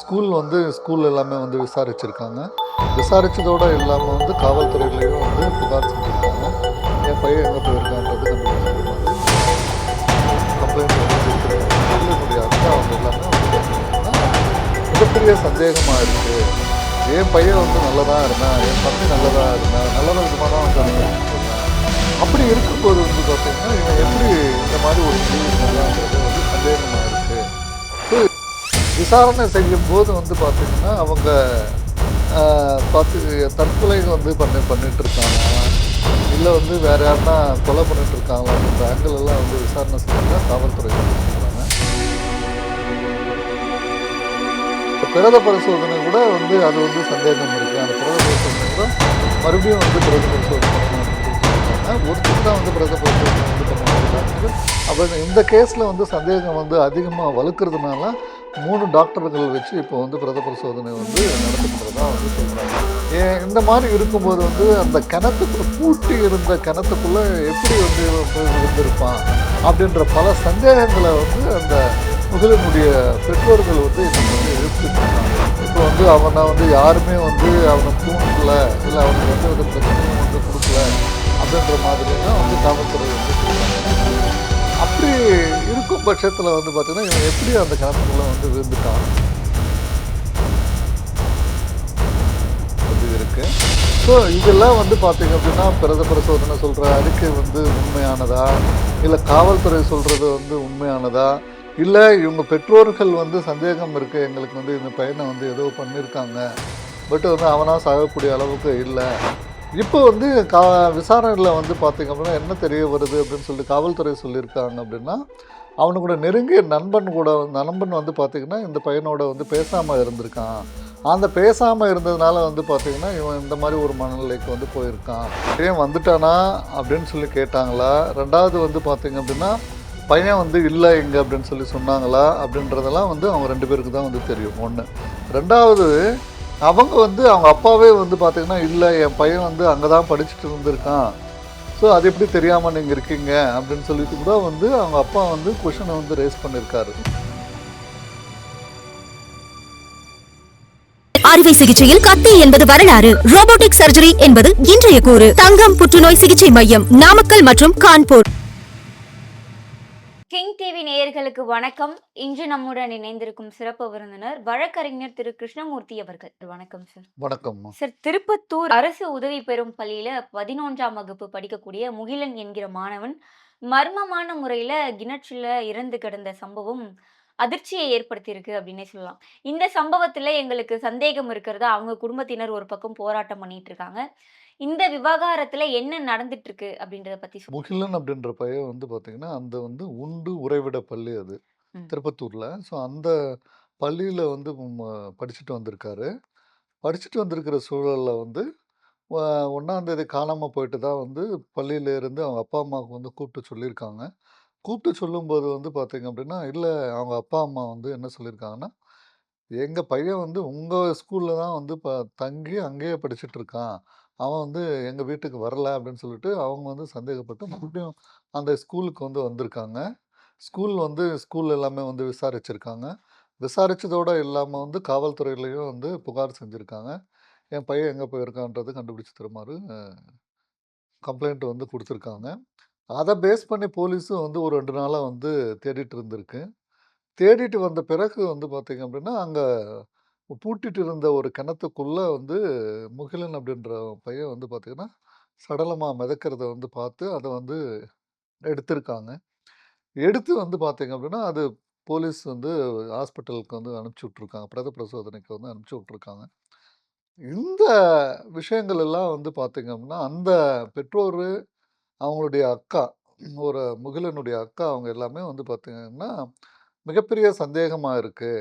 School வந்து school எல்லாமே வந்து விசாரிச்சிருக்காங்க. விசாரித்ததோடு இல்லாமல் வந்து காவல்துறையிலையும் வந்து புகார் செஞ்சுருக்காங்க. என் பையன் எங்கே போயிருக்கான்றது கம்ப்ளைண்ட் வந்து அவங்க எல்லாமே மிகப்பெரிய சந்தேகமாக இருக்குது என் பையன் வந்து நல்லதாக இருந்தான். என் தம்பி நல்லதாக இருந்தான். நல்ல விதமாக தான் வந்து அனுபவிச்சிருந்தான் அப்படி இருக்கும்போது வந்து பார்த்தீங்கன்னா இவன் எப்படி இந்த மாதிரி ஒரு முடிவு பண்ணலான்றது வந்து சந்தேகமாக விசாரணை செய்யும் போது வந்து பார்த்திங்கன்னா அவங்க பார்த்து தற்கொலை வந்து பண்ணி பண்ணிட்டு இருக்காங்க இல்லை வந்து வேற யாருன்னா கொலை பண்ணிட்டு இருக்காங்களா அப்படின்ற ஆங்கிள் எல்லாம் வந்து விசாரணை செய்யலாம் காவல்துறை சொல்கிறாங்க பிரத பரிசோதனை கூட வந்து அது வந்து சந்தேகம் இருக்குது அந்த பிரத பரிசோதனை கூட மறுபடியும் வந்து பிரத பரிசோதனை பண்ணணும் ஒருத்தர் தான் வந்து பிரத பரிசோதனை வந்து பண்ணுவாங்க அப்போ இந்த கேஸில் வந்து சந்தேகம் வந்து அதிகமாக வலுக்கிறதுனால மூணு டாக்டர்கள் வச்சு இப்போ வந்து பிரத பரிசோதனை வந்து நடத்தப்படுறதா வந்து சொல்கிறாங்க ஏன் இந்த மாதிரி இருக்கும்போது வந்து அந்த கிணத்துக்குள்ள பூட்டி இருந்த கிணத்துக்குள்ளே எப்படி வந்து இவன் அப்படின்ற பல சந்தேகங்களை வந்து அந்த முகிலனுடைய பெற்றோர்கள் வந்து இன்னைக்கு வந்து எழுப்பிட்டுருக்காங்க இப்போ வந்து அவனை வந்து யாருமே வந்து அவனை தூண்டல இல்லை அவனுக்கு வந்து ஒரு பிரச்சனையும் வந்து கொடுக்கல அப்படின்ற மாதிரி தான் வந்து காவல்துறை வந்து அப்படி இருக்கும் பட்சத்தில் வந்து பார்த்தீங்கன்னா இவன் எப்படி அந்த கிணத்துக்குள்ளே வந்து விழுந்துட்டான்? இருக்கு. ஸோ இதெல்லாம் வந்து பார்த்தீங்க அப்படின்னா பிரத பரிசோதனை சொல்கிற அறிக்கை வந்து உண்மையானதா? இல்லை காவல்துறை சொல்கிறது வந்து உண்மையானதா? இல்லை இவங்க பெற்றோர்கள் வந்து சந்தேகம் இருக்குது எங்களுக்கு வந்து இந்த பையனை வந்து ஏதோ பண்ணியிருக்காங்க பட் வந்து அவனாக சாகக்கூடிய அளவுக்கு இல்லை. இப்போ வந்து கா விசாரணையில் வந்து பார்த்தீங்க அப்படின்னா என்ன தெரிய வருது அப்படின்னு சொல்லிட்டு காவல்துறை சொல்லியிருக்காங்க அப்படின்னா அவனுக்கூட நெருங்கிய நண்பன் கூட நண்பன் வந்து பார்த்திங்கன்னா இந்த பையனோட வந்து பேசாமல் இருந்திருக்கான். அந்த பேசாமல் இருந்ததுனால வந்து பார்த்திங்கன்னா இவன் இந்த மாதிரி ஒரு மனநிலைக்கு வந்து போயிருக்கான். ஏன் வந்துட்டானா அப்படின்னு சொல்லி கேட்டாங்களா? ரெண்டாவது வந்து பார்த்திங்க அப்படின்னா பையன் வந்து இல்லை இங்கே அப்படின்னு சொல்லி சொன்னாங்களா? அப்படின்றதெல்லாம் வந்து அவங்க ரெண்டு பேருக்கு தான் வந்து தெரியும். ஒன்று ரெண்டாவது அவங்க வந்து அவங்க அப்பாவே வந்து பார்த்திங்கன்னா இல்லை என் பையன் வந்து அங்கே தான் படிச்சுட்டு இருந்திருக்கான். ஸோ அது எப்படி தெரியாமல் நீங்கள் இருக்கீங்க அப்படின்னு சொல்லிட்டு கூட வந்து அவங்க அப்பா வந்து கொஷனை வந்து ரேஸ் பண்ணியிருக்காரு அறுவை சிகிச்சையில் கத்தி என்பது வரலாறு ரோபோட்டிக் சர்ஜரி என்பது இன்றைய கூறு. தங்கம் புற்றுநோய் சிகிச்சை மையம் நாமக்கல் மற்றும் கான்பூர். கிங் டிவி நேயர்களுக்கு வணக்கம். இன்று நம்முடன் இணைந்திருக்கும் சிறப்பு விருந்தினர் வழக்கறிஞர் திரு கிருஷ்ணமூர்த்தி அவர்கள். வணக்கம் சார் வணக்கம்மா சார் திருப்பத்தூர் அரசு உதவி பெறும் பள்ளியில பதினொன்றாம் வகுப்பு படிக்கக்கூடிய முகிலன் என்கிற மாணவன் மர்மமான முறையில கிணற்றுல இறந்து கிடந்த சம்பவம் அதிர்ச்சியை ஏற்படுத்தியிருக்கு அப்படின்னே சொல்லலாம். இந்த சம்பவத்துல எங்களுக்கு சந்தேகம் இருக்கிறதா. அவங்க குடும்பத்தினர் ஒரு பக்கம் போராட்டம் பண்ணிட்டு இருக்காங்க. இந்த விவகாரத்துல என்ன நடந்துட்டு இருக்கு அப்படின்றத பத்தி முகிலன் அப்படின்ற பையன் வந்து பார்த்தீங்கன்னா அந்த வந்து உண்டு உறைவிட பள்ளி அது. திருப்பத்தூரில். ஸோ அந்த பள்ளியில் வந்து படிச்சுட்டு வந்திருக்காரு. படிச்சுட்டு வந்திருக்கிற சூழலில் வந்து வ- ஒண்ணாம் தேதி காணாமல் போயிட்டு தான் வந்து பள்ளியில இருந்து அவங்க அப்பா அம்மாவுக்கு வந்து கூப்பிட்டு சொல்லியிருக்காங்க. கூப்பிட்டு சொல்லும்போது வந்து பார்த்தீங்க அப்படின்னா இல்லை அவங்க அப்பா அம்மா வந்து என்ன சொல்லியிருக்காங்கன்னா எங்கள் பையன் வந்து உங்கள் ஸ்கூலில் தான் வந்து இப்போ தங்கி அங்கேயே படிச்சுட்டு இருக்கான். அவன் வந்து எங்கள் வீட்டுக்கு வரல அப்படின்னு சொல்லிட்டு அவங்க வந்து சந்தேகப்பட்டு மறுபடியும் அந்த ஸ்கூலுக்கு வந்து வந்திருக்காங்க. ஸ்கூல் வந்து ஸ்கூல் எல்லாமே வந்து விசாரிச்சிருக்காங்க. விசாரித்ததோடு இல்லாமல் வந்து காவல்துறையிலையும் வந்து புகார் செஞ்சுருக்காங்க. என் பையன் எங்கே போயிருக்கான்றது கண்டுபிடிச்சி தருமாறு கம்ப்ளைண்ட் வந்து கொடுத்துருக்காங்க. அதை பேஸ் பண்ணி போலீஸும் வந்து ஒரு ரெண்டு நாளாக வந்து தேடிட்டு இருந்திருக்கு. தேடிட்டு வந்த பிறகு வந்து பார்த்தீங்க அப்படின்னா அங்கே பூட்டிட்டு இருந்த ஒரு கிணத்துக்குள்ளே வந்து முகிலன் அப்படின்ற பையன் வந்து பார்த்திங்கன்னா சடலமாக மிதக்கிறத வந்து பார்த்து அதை வந்து எடுத்திருக்காங்க. எடுத்து வந்து பார்த்தீங்க அப்படின்னா அது போலீஸ் வந்து ஹாஸ்பிட்டலுக்கு வந்து அனுப்பிச்சி விட்ருக்காங்க பிரத பிரசோதனைக்கு வந்து அனுப்பிச்சி விட்ருக்காங்க இந்த விஷயங்கள் எல்லாம் வந்து பார்த்தீங்க அப்படின்னா அந்த பெற்றோர் அவங்களுடைய அக்கா ஒரு முகிலனுடைய அக்கா அவங்க எல்லாமே வந்து பார்த்திங்கன்னா மிகப்பெரிய சந்தேகமாக இருக்குது.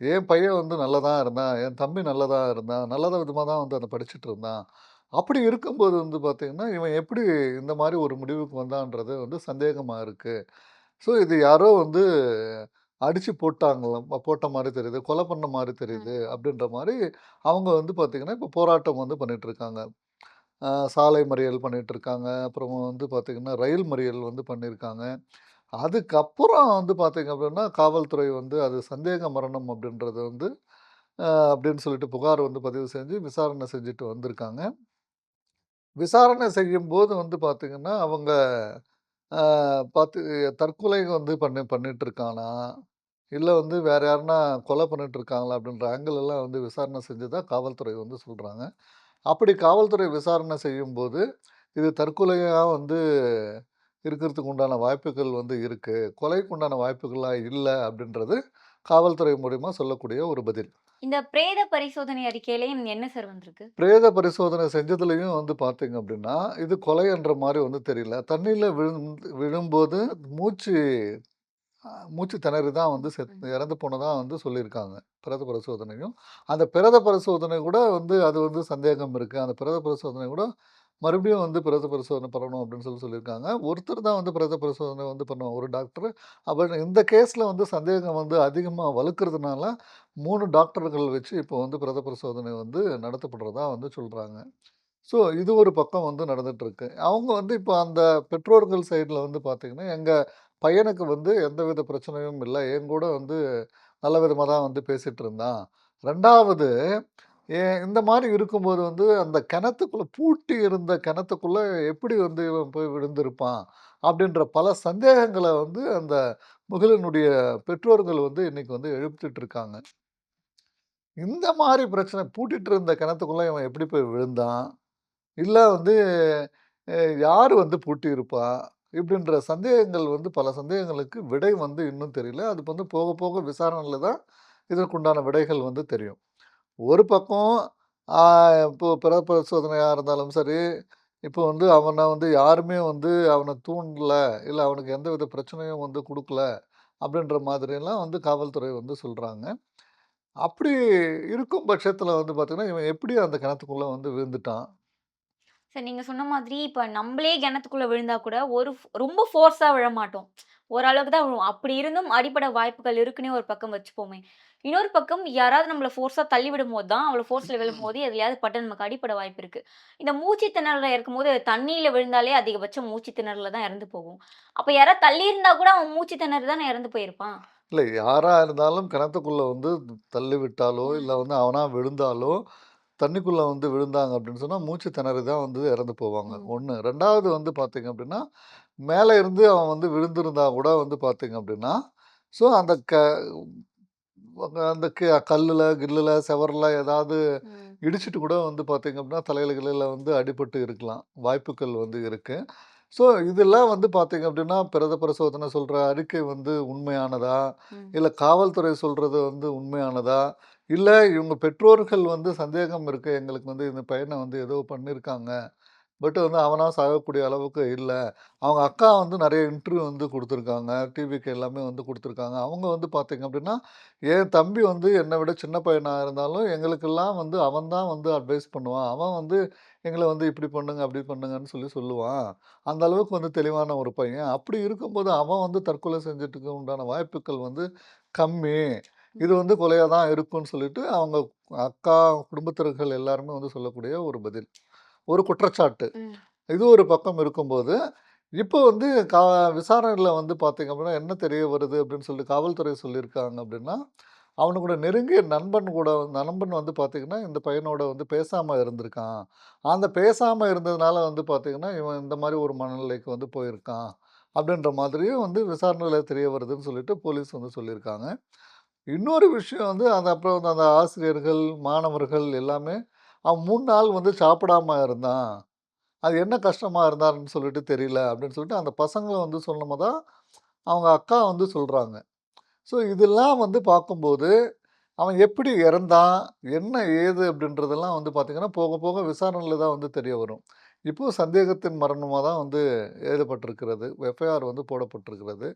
என் பையன் வந்து நல்லதாக இருந்தான் என் தம்பி நல்லதாக இருந்தான் நல்லத விதமாக தான் வந்து அதை படிச்சுட்டு இருந்தான். அப்படி இருக்கும்போது வந்து பார்த்தீங்கன்னா இவன் எப்படி இந்த மாதிரி ஒரு முடிவுக்கு வந்தான்றது வந்து சந்தேகமாக இருக்குது ஸோ இது யாரோ வந்து அடித்து போட்டாங்களாம் போட்ட மாதிரி தெரியுது கொலை பண்ண மாதிரி தெரியுது அப்படின்ற மாதிரி அவங்க வந்து பார்த்திங்கன்னா இப்போ போராட்டம் வந்து பண்ணிட்டு இருக்காங்க ஆஹ் சாலை மறியல் பண்ணிட்டு இருக்காங்க அப்புறம் வந்து பார்த்திங்கன்னா ரயில் மறியல் வந்து பண்ணியிருக்காங்க அதுக்கப்புறம் வந்து பார்த்தீங்க அப்படின்னா காவல்துறை வந்து அது சந்தேக மரணம் அப்படின்றது வந்து அப்படின்னு சொல்லிட்டு புகார் வந்து பதிவு செஞ்சு விசாரணை செஞ்சுட்டு வந்திருக்காங்க. விசாரணை செய்யும்போது வந்து பார்த்திங்கன்னா அவங்க பார்த்து தற்கொலை வந்து பண்ணி பண்ணிகிட்ருக்கானா இருக்கானா? வந்து வேறு யாருனா கொலை பண்ணிகிட்ருக்காங்களா அப்படின்ற ஆங்கிள் எல்லாம் வந்து விசாரணை செஞ்சு தான் காவல்துறை வந்து சொல்கிறாங்க அப்படி காவல்துறை விசாரணை செய்யும்போது, இது தற்கொலையாக வந்து இருக்கிறதுக்கு உண்டான வாய்ப்புகள் வந்து இருக்கு. கொலைக்கு உண்டான வாய்ப்புகள்லாம் இல்ல அப்படின்றது காவல்துறை மூலியமா சொல்லக்கூடிய ஒரு பதில். இந்த பிரேத பரிசோதனை அறிக்கையிலயும் என்ன சார் வந்திருக்கு? பிரேத பரிசோதனை செஞ்சதுலயும் வந்து பார்த்தீங்க அப்படின்னா, இது கொலைன்ற மாரி வந்து தெரியல. தண்ணீல விழுந்து விழும்போது மூச்சு மூச்சு திணறி தான் வந்து செத். இறந்து போனதா வந்து சொல்லியிருக்காங்க. பிரேத பரிசோதனையும். அந்த பிரேத பரிசோதனை கூட வந்து அது வந்து சந்தேகம் இருக்கு. அந்த பிரேத பரிசோதனை கூட மறுபடியும் வந்து பிரத பரிசோதனை பண்ணணும் அப்படின்னு சொல்லி சொல்லியிருக்காங்க. ஒருத்தர் தான் வந்து பிரத பரிசோதனை வந்து பண்ணுவோம் ஒரு டாக்டர். அப்புறம் இந்த கேஸில் வந்து சந்தேகம் வந்து அதிகமாக வலுக்கிறதுனால மூணு டாக்டர்கள் வச்சு இப்போ வந்து பிரத பரிசோதனை வந்து நடத்தப்படுறதா வந்து சொல்கிறாங்க ஸோ இது ஒரு பக்கம் வந்து நடந்துகிட்ருக்கு அவங்க வந்து இப்போ அந்த பெற்றோர்கள் சைடில் வந்து பார்த்தீங்கன்னா, எங்கள் பையனுக்கு வந்து எந்தவித பிரச்சனையும் இல்லை என் கூட வந்து நல்ல விதமாக தான் வந்து பேசிகிட்டு இருந்தான். ரெண்டாவது எ இந்த மாதிரி இருக்கும்போது வந்து அந்த கிணத்துக்குள்ளே பூட்டி இருந்த கிணத்துக்குள்ளே எப்படி வந்து இவன் போய் விழுந்திருப்பான்? அப்படின்ற பல சந்தேகங்களை வந்து அந்த முகிலனுடைய பெற்றோர்கள் வந்து இன்றைக்கி வந்து எழுப்பிட்டு இருக்காங்க. இந்த மாதிரி பிரச்சனை பூட்டிட்டு இருந்த கிணத்துக்குள்ளே இவன் எப்படி போய் விழுந்தான்? இல்லை வந்து யார் வந்து பூட்டி பூட்டியிருப்பா? இப்படின்ற சந்தேகங்கள் வந்து பல சந்தேகங்களுக்கு விடை வந்து இன்னும் தெரியல. அது வந்து போக போக விசாரணையில் தான் இதற்குண்டான விடைகள் வந்து தெரியும். ஒரு பக்கம் இப்போ பிரேத இருந்தாலும் சரி, இப்போ வந்து அவனை வந்து யாருமே வந்து அவனை தூண்டல, இல்லை அவனுக்கு எந்த வித பிரச்சனையும் வந்து கொடுக்கல அப்படின்ற மாதிரியெல்லாம் வந்து காவல்துறை வந்து சொல்கிறாங்க அப்படி இருக்கும் பட்சத்தில் வந்து பார்த்திங்கன்னா இவன் எப்படி அந்த கிணத்துக்குள்ளே வந்து விழுந்துட்டான்? சார் நீங்கள் சொன்ன மாதிரி இப்போ நம்மளே கிணத்துக்குள்ளே விழுந்தா கூட ஒரு ரொம்ப ஃபோர்ஸாக விழமாட்டோம். ஓரளவுக்கு தான் விழுவோம். அப்படி இருந்தும் அடிபட வாய்ப்புகள் இருக்குன்னே ஒரு பக்கம் வச்சுப்போமே. இன்னொரு பக்கம் யாராவது நம்மள ஃபோர்ஸா தள்ளி விடும்போது தான், அவ்வளோ ஃபோர்ஸ்ல விழும்போது எதுலயாவது பட்டு நமக்கு அடிபட வாய்ப்பு இருக்கு. இந்த மூச்சு திணறல்ல இருக்கும்போது தண்ணீல விழுந்தாலே அதிகபட்சம் மூச்சு திணறல்ல தான் இறந்து போகும். அப்ப யாராவது தள்ளி இருந்தா கூட அவன் மூச்சு திணறி தானே இறந்து போயிருப்பான். இல்ல யாரா இருந்தாலும் கிணத்துக்குள்ள வந்து தள்ளி விட்டாலோ, இல்ல. வந்து அவனா விழுந்தாலோ, தண்ணிக்குள்ள வந்து விழுந்தாங்க அப்படின்னு சொன்னா, மூச்சு திணறி தான் வந்து இறந்து போவாங்க. 1. 2வது வந்து பார்த்தீங்க அப்படின்னா, மேல இருந்து அவன் வந்து விழுந்திருந்தா கூட வந்து பார்த்தீங்க அப்படின்னா, ஸோ அந்த க அந்த க கல்லுல, கில்லுல, செவருல ஏதாவது. இடிச்சிட்டு கூட வந்து பார்த்தீங்க அப்படின்னா, தலையில கிலையில வந்து அடிபட்டு இருக்கலாம். வாய்ப்புகள் வந்து இருக்கு. ஸோ இதெல்லாம் வந்து பார்த்தீங்க அப்படின்னா, பிரேத பரிசோதனை சொல்ற அறிக்கை வந்து உண்மையானதா? இல்ல காவல்துறை சொல்றது வந்து உண்மையானதா? இல்லை இவங்க பெற்றோர்கள் வந்து சந்தேகம் இருக்குது எங்களுக்கு வந்து இந்த பையனை வந்து ஏதோ பண்ணியிருக்காங்க. பட் வந்து அவனாக சாகக்கூடிய அளவுக்கு இல்லை அவங்க அக்கா வந்து நிறைய இன்டர்வியூ வந்து கொடுத்துருக்காங்க டிவிக்கு எல்லாமே வந்து கொடுத்துருக்காங்க அவங்க வந்து பார்த்தீங்க அப்படின்னா, என் தம்பி வந்து என்னை விட சின்ன பையனாக இருந்தாலும், எங்களுக்கெல்லாம் வந்து அவன் தான் வந்து அட்வைஸ் பண்ணுவான். அவன் வந்து எங்களை வந்து இப்படி பண்ணுங்க, அப்படி பண்ணுங்கன்னு சொல்லி சொல்லுவான். அந்த அளவுக்கு வந்து தெளிவான ஒரு பையன். அப்படி இருக்கும்போது அவன் வந்து தற்கொலை செஞ்சுட்டுக்கு உண்டான வாய்ப்புகள் வந்து கம்மி. இது. வந்து கொலையா தான் இருக்கும்னு சொல்லிட்டு அவங்க அக்கா, குடும்பத்தினர்கள் எல்லாருமே வந்து சொல்லக்கூடிய ஒரு பதில். ஒரு குற்றச்சாட்டு. இது ஒரு பக்கம் இருக்கும்போது, இப்போ வந்து கா விசாரணையில வந்து பார்த்தீங்க அப்படின்னா, என்ன தெரிய வருது அப்படின்னு சொல்லிட்டு காவல்துறை சொல்லியிருக்காங்க அப்படின்னா, அவனுக்கூட நெருங்கிய நண்பன் கூட நண்பன் வந்து பார்த்தீங்கன்னா, இந்த பையனோட வந்து பேசாம இருந்திருக்கான். அந்த பேசாம இருந்ததுனால வந்து பார்த்தீங்கன்னா, இவன் இந்த மாரி ஒரு மனநிலைக்கு வந்து போயிருக்கான். அப்படின்ற மாதிரியும் வந்து விசாரணையில தெரிய வருதுன்னு சொல்லிட்டு போலீஸ் வந்து சொல்லியிருக்காங்க. இன்னொரு விஷயம் வந்து அந்த அப்புறம் வந்து அந்த ஆசிரியர்கள், மாணவர்கள் எல்லாமே, அவன் மூணு நாள் வந்து சாப்பிடாம இருந்தான். அது என்ன கஷ்டமாக இருந்தாருன்னு சொல்லிட்டு தெரியல அப்படின்னு சொல்லிட்டு அந்த பசங்களை வந்து சொன்னமா தான் அவங்க அக்கா வந்து சொல்கிறாங்க ஸோ இதெல்லாம் வந்து பார்க்கும்போது, அவன் எப்படி இறந்தான்? என்ன ஏது? அப்படின்றதெல்லாம் வந்து பார்த்தீங்கன்னா, போக போக விசாரணையில் தான் வந்து தெரிய வரும். இப்போ சந்தேகத்தின் மரணமா தான் வந்து எழுதப்பட்டிருக்கிறது. எஃப்ஐஆர் வந்து போடப்பட்டிருக்கிறது.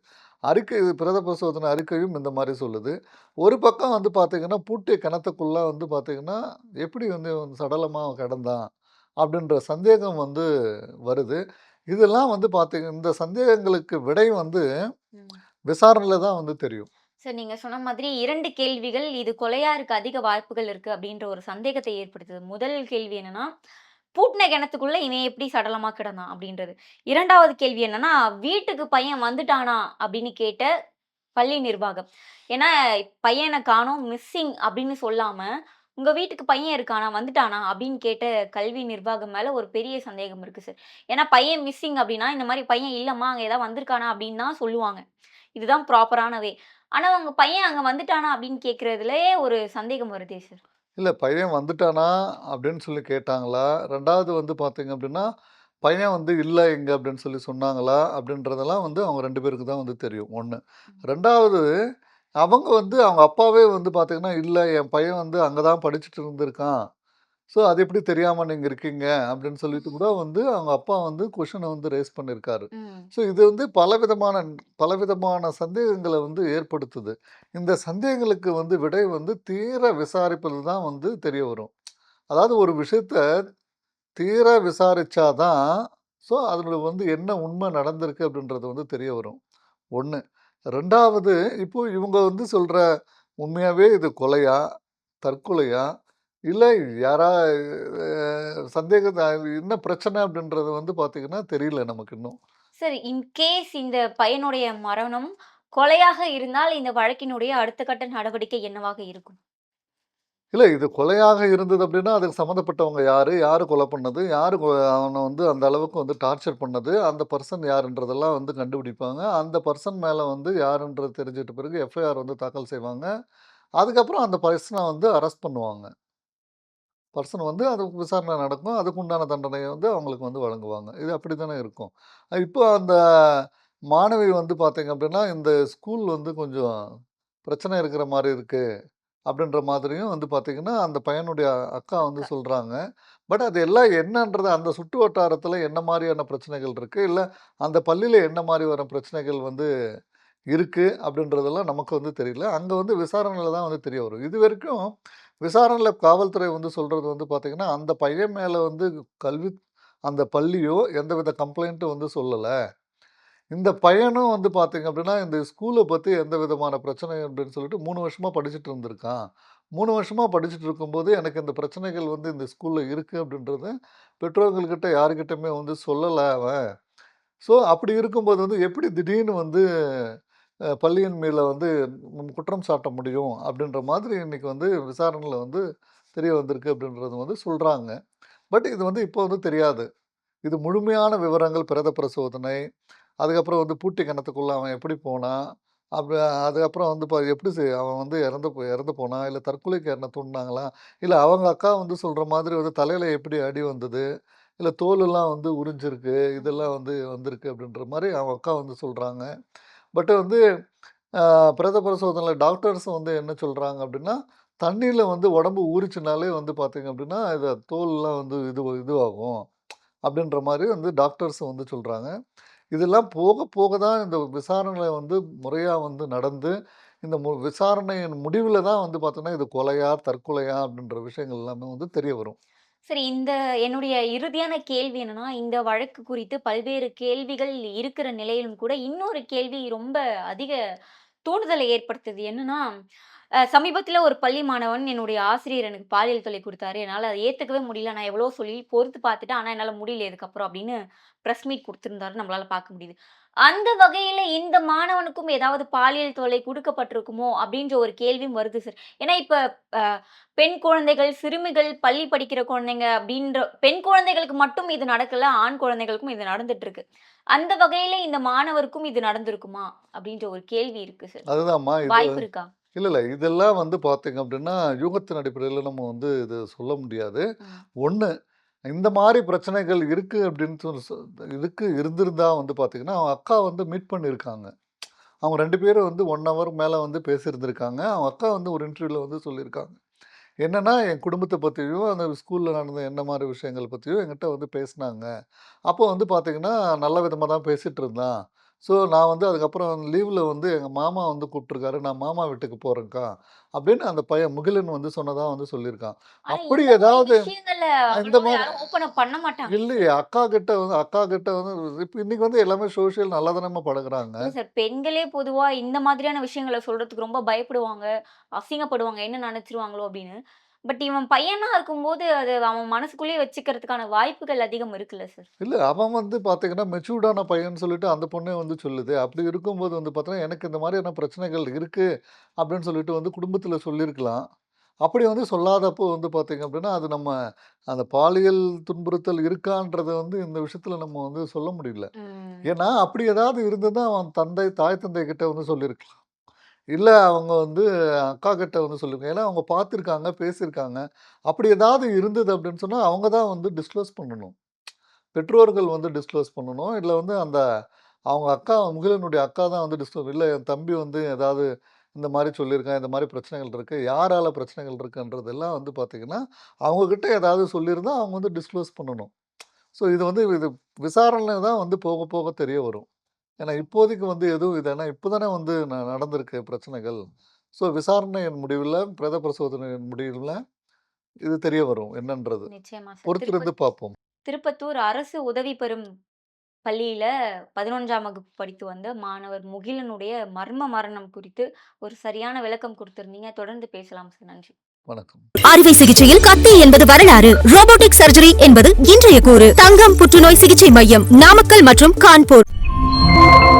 அறிக்கை பிரேத பரிசோதனை அறிக்கையும் இந்த மாரி சொல்லுது. ஒரு பக்கம் வந்து பார்த்தீங்கன்னா, பூட்டிய கிணத்துக்குள்ள வந்து பார்த்தீங்கன்னா, எப்படி வந்து இவன் சடலமா கிடந்தான்? அப்படின்ற சந்தேகம் வந்து வருது. இதெல்லாம் வந்து பார்த்தீங்க இந்த சந்தேகங்களுக்கு விடை வந்து. விசாரணையில தான் வந்து தெரியும். சார் நீங்க சொன்ன மாதிரி 2 கேள்விகள் இது கொலையா இருக்க அதிக வாய்ப்புகள் இருக்கு அப்படின்ற ஒரு சந்தேகத்தை ஏற்படுத்துது. முதல் கேள்வி என்னன்னா, பூட்டின கிணத்துக்குள்ள இவன் எப்படி சடலமா கிடந்தான் அப்படின்றது. இரண்டாவது கேள்வி என்னன்னா, வீட்டுக்கு பையன் வந்துட்டானா அப்படின்னு கேட்ட பள்ளி நிர்வாகம். ஏன்னா, பையனை காணோம், மிஸ்ஸிங்" அப்படின்னு சொல்லாம, "உங்க வீட்டுக்கு பையன் இருக்கானா? வந்துட்டானா?" அப்படின்னு கேட்ட கல்வி நிர்வாகம் மேல ஒரு பெரிய சந்தேகம் இருக்கு சார். ஏன்னா, பையன் மிஸ்ஸிங் அப்படின்னா, இந்த மாதிரி "பையன் இல்லம்மா, அங்க ஏதாவது வந்திருக்கானா?" அப்படின்னு தான் சொல்லுவாங்க. இதுதான் ப்ராப்பரான வே. ஆனா, உங்க பையன் அங்க வந்துட்டானா அப்படின்னு கேட்குறதுலே ஒரு சந்தேகம் வருதே சார். இல்ல பையன் வந்துட்டானா அப்படின்னு சொல்லி கேட்டாங்களா? 2வது வந்து பார்த்தீங்க அப்படின்னா, பையன் வந்து இல்ல இங்க அப்படின்னு சொல்லி சொன்னாங்களா? அப்படின்றதெல்லாம் வந்து அவங்க 2 பேருக்கு தான் வந்து தெரியும். 1. 2வது அவங்க வந்து அவங்க அப்பாவே வந்து பார்த்தீங்கன்னா, "இல்ல என் பையன் வந்து அங்க தான் படிச்சுட்டு இருந்திருக்கான். ஸோ அது எப்படி தெரியாம நீங்க இருக்கீங்க?" அப்படின்னு சொல்லிட்டு கூட வந்து அவங்க அப்பா வந்து கொஸ்டின வந்து ரைஸ் பண்ணியிருக்காரு. ஸோ இது வந்து பலவிதமான பலவிதமான சந்தேகங்கள வந்து ஏற்படுத்துது. இந்த சந்தேகங்களுக்கு வந்து விடை வந்து தீர விசாரிப்பதில் தான் வந்து தெரிய வரும். அதாவது ஒரு விஷயத்த தீர விசாரிச்சா தான், ஸோ அதில வந்து என்ன உண்மை நடந்திருக்கு அப்படின்றது வந்து தெரிய வரும். 1. 2வது இப்போ இவங்க வந்து சொல்ற உண்மையாவே இது கொலையா? தற்கொலையா? இல்ல யாரா சந்தேகத்த என்ன பிரச்சனை அப்படின்றது வந்து பார்த்தீங்கன்னா, தெரியல நமக்கு இன்னும். சார், இன் கேஸ் இந்த பையனுடைய மரணம் கொலையாக இருந்தால், இந்த வழக்கினுடைய அடுத்த கட்ட நடவடிக்கை என்னவாக இருக்கும்? இல்ல இது கொலையாக இருந்தது அப்படின்னா, அதுக்கு சம்மந்தப்பட்டவங்க யாரு? யாரு கொலை பண்ணது? யாரு அவன வந்து அந்த அளவுக்கு வந்து டார்ச்சர் பண்ணது? அந்த பர்சன் யாருன்றதெல்லாம் வந்து கண்டுபிடிப்பாங்க. அந்த பர்சன் மேல வந்து யாருன்றது தெரிஞ்சுட்ட பிறகு எஃப்ஐஆர் வந்து தாக்கல் செய்வாங்க. அதுக்கப்புறம் அந்த பர்சன வந்து அரெஸ்ட் பண்ணுவாங்க. பர்சன் வந்து அது விசாரணை நடக்கும். அதுக்கு உண்டான தண்டனைய வந்து அவங்களுக்கு வந்து வழங்குவாங்க. இது அப்படித்தானே இருக்கும். இப்போ அந்த மாணவி வந்து பார்த்தீங்க அப்படின்னா, இந்த ஸ்கூல் வந்து கொஞ்சம் பிரச்சனை இருக்கிற மாரி இருக்கு. அப்படின்ற மாதிரியும் வந்து பார்த்தீங்கன்னா, அந்த பையனுடைய அக்கா வந்து அக்கா. சொல்றாங்க. பட் அது எல்லாம் என்னன்றது அந்த சுற்று வட்டாரத்தில என்ன மாரியான பிரச்சனைகள் இருக்கு? இல்ல அந்த பள்ளியில என்ன மாரி வர பிரச்சனைகள் வந்து இருக்கு? அப்படின்றதெல்லாம் நமக்கு வந்து தெரியல. அங்க வந்து விசாரணையில தான் வந்து தெரிய வரும். இதுவரைக்கும் விசாரணையில் காவல்துறை வந்து சொல்கிறது வந்து பார்த்திங்கன்னா அந்த பையன் மேலே வந்து கல்வி அந்த பள்ளியோ எந்தவித கம்ப்ளைண்ட்டும் வந்து சொல்லலை இந்த பையனும் வந்து பார்த்தீங்க அப்படின்னா, இந்த ஸ்கூலை பற்றி எந்த விதமான பிரச்சனை அப்படின்னு சொல்லிட்டு மூணு வருஷமாக படிச்சுட்டு இருந்திருக்கான். மூணு வருஷமாக படிச்சுட்டு இருக்கும்போது, எனக்கு இந்த பிரச்சனைகள் வந்து இந்த ஸ்கூலில் இருக்குது அப்படின்றத பெற்றோர்கள்கிட்ட யாருக்கிட்டமே வந்து சொல்லலை அவன். ஸோ அப்படி இருக்கும்போது வந்து எப்படி திடீர்னு வந்து பள்ளியின் மேலே வந்து குற்றம் சாட்ட முடியும்? அப்படின்ற மாதிரி இன்னைக்கு வந்து விசாரணையில் வந்து தெரிய வந்திருக்கு அப்படின்றது வந்து சொல்கிறாங்க பட் இது வந்து இப்போ வந்து தெரியாது. இது முழுமையான விவரங்கள் பிரத பிரசோதனை அதுக்கப்புறம் வந்து பூட்டி கிணத்துக்குள்ளே அவன் எப்படி போனான்? அப்படி அதுக்கப்புறம் வந்து ப எப்படி அவன் வந்து இறந்து போ இறந்து போனான்? இல்லை தற்கொலைக்கு யாருனா தூண்டினாங்களா இல்லை அவங்க அக்கா வந்து சொல்கிற மாதிரி வந்து தலையில் எப்படி அடி வந்தது? இல்லை தோலெல்லாம் வந்து உறிஞ்சிருக்கு இதெல்லாம் வந்து வந்திருக்கு அப்படின்ற மாதிரி அவங்க அக்கா வந்து சொல்கிறாங்க பட் வந்து பிரத பிரேத டாக்டர்ஸ் வந்து என்ன சொல்கிறாங்க அப்படின்னா, தண்ணியில் வந்து உடம்பு ஊறிச்சுனாலே வந்து பார்த்தீங்க அப்படின்னா, இது தோல்லாம் வந்து இது இதுவாகும். அப்படின்ற மாதிரி வந்து டாக்டர்ஸ் வந்து சொல்கிறாங்க இதெல்லாம் போக போக தான் இந்த விசாரணை வந்து முறையாக வந்து நடந்து, இந்த மு விசாரணையின் முடிவில் தான் வந்து பார்த்தோன்னா, இது கொலையா? தற்கொலையா? அப்படின்ற விஷயங்கள் எல்லாமே வந்து தெரிய வரும். சரி, இந்த என்னுடைய இறுதியான கேள்வி என்னன்னா, இந்த வழக்கு குறித்து பல்வேறு கேள்விகள் இருக்கிற நிலையிலும் கூட, இன்னொரு கேள்வி ரொம்ப அதிக தூண்டுதலை ஏற்படுத்துது. என்னன்னா, அ சமீபத்தில ஒரு பள்ளி மாணவன் என்னுடைய ஆசிரியர் எனக்கு பாலியல் தொல்லை குடுத்தாரு. என்னால அத ஏத்துக்கவே முடியல. நான் எவ்வளோ சொல்லி பொறுத்து பார்த்துட்டேன். ஆனா, என்னால முடியல இதுக்கப்புறம் அப்படின்னு பிரஸ் மீட் குடுத்திருந்தாரு. நம்மளால பார்க்க முடியுது. அந்த வகையில இந்த மாணவனுக்கும் ஏதாவது பாலியல் தொல்லை குடுக்கப்பட்டிருக்குமோ? அப்படின்ற ஒரு கேள்வியும் வருது சார். ஏன்னா, இப்ப பெண் குழந்தைகள், சிறுமிகள், பள்ளி படிக்கிற குழந்தைங்க அப்படின்ற பெண் குழந்தைகளுக்கு மட்டும் இது நடக்கல. ஆண் குழந்தைகளுக்கும் இது நடந்துட்டு இருக்கு. அந்த வகையில இந்த மாணவருக்கும் இது நடந்திருக்குமா? அப்படின்ற ஒரு கேள்வி இருக்கு சார். அதுதான்மா வாய்ப்பு இருக்கா? இல்ல, இல்ல. இதெல்லாம் வந்து பார்த்தீங்க அப்படின்னா, யூகத்தின் அடிப்படையில நம்ம வந்து இது சொல்ல முடியாது. ம். இந்த மாதிரி பிரச்சனைகள் இருக்குது அப்படின்னு சொல்லி சொ இருக்கு இருந்திருந்தா வந்து பார்த்தீங்கன்னா, அவங்க அக்கா வந்து மீட் பண்ணியிருக்காங்க. அவங்க ரெண்டு பேரும் வந்து ஒன் ஹவர் மேலே வந்து பேசியிருந்திருக்காங்க. அவங்க அக்கா வந்து ஒரு இன்டர்வியூவில் வந்து சொல்லியிருக்காங்க. என்னென்னா என் குடும்பத்தை பற்றியும் அந்த ஸ்கூலில் நடந்த என்ன மாதிரி விஷயங்கள் பற்றியும் என்கிட்ட வந்து பேசினாங்க. அப்போ வந்து பார்த்தீங்கன்னா, நல்ல விதமாக தான் பேசிகிட்டு இருந்தான். ஸோ நான் வந்து அதுக்கப்புறம் லீவ்ல வந்து எங்க மாமா வந்து கூப்பிட்டுருக்காரு. நான் மாமா வீட்டுக்கு போறேன்க்கா, அப்படின்னு அந்த பையன் முகிலன் வந்து சொன்னதா வந்து சொல்லியிருக்கான். அப்படி ஏதாவது இந்த மாட்டாங்க. இல்லையே அக்கா கிட்ட வந்து அக்கா கிட்ட வந்து இப்ப இன்னைக்கு வந்து எல்லாமே சோசியல் நல்லா தானேம்மா பழகுறாங்க. சார். பெண்களே பொதுவா இந்த மாதிரியான விஷயங்கள சொல்றதுக்கு ரொம்ப பயப்படுவாங்க. அசிங்கப்படுவாங்க. என்ன நெனச்சுருவாங்களோ அப்படின்னு. பட் இவன் பையனா இருக்கும்போது அது அவன் மனசுக்குள்ளேயே வச்சுக்கிறதுக்கான வாய்ப்புகள் அதிகம் இருக்குல்ல சார் இல்ல அவன் வந்து பார்த்தீங்கன்னா, மெச்சூர்டான பையன்னு சொல்லிட்டு அந்த பொண்ணே வந்து சொல்லுது. அப்படி இருக்கும்போது வந்து பார்த்தீங்கன்னா, எனக்கு இந்த மாதிரியான பிரச்சனைகள் இருக்கு அப்படின்னு சொல்லிட்டு வந்து குடும்பத்தில சொல்லியிருக்கலாம். அப்படி வந்து சொல்லாதப்போ வந்து பார்த்தீங்க அப்படின்னா, அது நம்ம அந்த பாலியல் துன்புறுத்தல் இருக்கான்றத வந்து இந்த விஷயத்தில நம்ம வந்து சொல்ல முடியல. ஏன்னா, அப்படி ஏதாவது இருந்ததுன்னா அவன் தந்தை, தாய் தந்தை கிட்ட வந்து சொல்லியிருக்கலாம். இல்லை அவங்க வந்து அக்கா கிட்ட வந்து சொல்லுங்க ஏன்னா அவங்க பார்த்துருக்காங்க, பேசியிருக்காங்க. அப்படி ஏதாவது இருந்தது அப்படின்னு சொன்னால் அவங்க தான் வந்து டிஸ்க்ளோஸ் பண்ணணும். பெற்றோர்கள் வந்து டிஸ்க்ளோஸ் பண்ணணும். இல்லை வந்து அந்த அவங்க அக்கா முகிலனுடைய அக்கா தான் வந்து டிஸ்க்ளோஸ் இல்லை என் தம்பி வந்து ஏதாவது இந்த மாதிரி சொல்லியிருக்கேன் இந்த மாதிரி பிரச்சனைகள் இருக்குது யாரால பிரச்சனைகள் இருக்குன்றதெல்லாம் வந்து பார்த்தீங்கன்னா, அவங்கக்கிட்ட ஏதாவது சொல்லியிருந்தால் அவங்க வந்து டிஸ்க்ளோஸ் பண்ணணும். ஸோ இது வந்து இது விசாரணை தான் வந்து போக போக தெரிய வரும். ஏன்னா இப்போதைக்கு வந்து எதுவும் இது ஏன்னா இப்போ தானே வந்து ந நடந்திருக்கு பிரச்சனைகள். ஸோ விசாரணையின் முடிவுல, பிரேத பரிசோதனையின் முடிவுல இது தெரிய வரும் என்னன்றது. நிச்சயமா சார். பொறுத்திருந்து பார்ப்போம். திருப்பத்தூர் அரசு உதவி பெறும் பள்ளியில 11ஆம் வகுப்பு படித்து வந்த மாணவர் முகிலனுடைய மர்ம மரணம் குறித்து ஒரு சரியான விளக்கம் குடுத்திருந்தீங்க. தொடர்ந்து பேசலாம் சார். நன்றி. வணக்கம். அறுவை சிகிச்சையில் கத்தி என்பது வரலாறு ரோபோட்டிக் சர்ஜரி என்பது இன்றைய கூறு தங்கம் புற்றுநோய் சிகிச்சை மையம் நாமக்கல் மற்றும் கான்பூர் you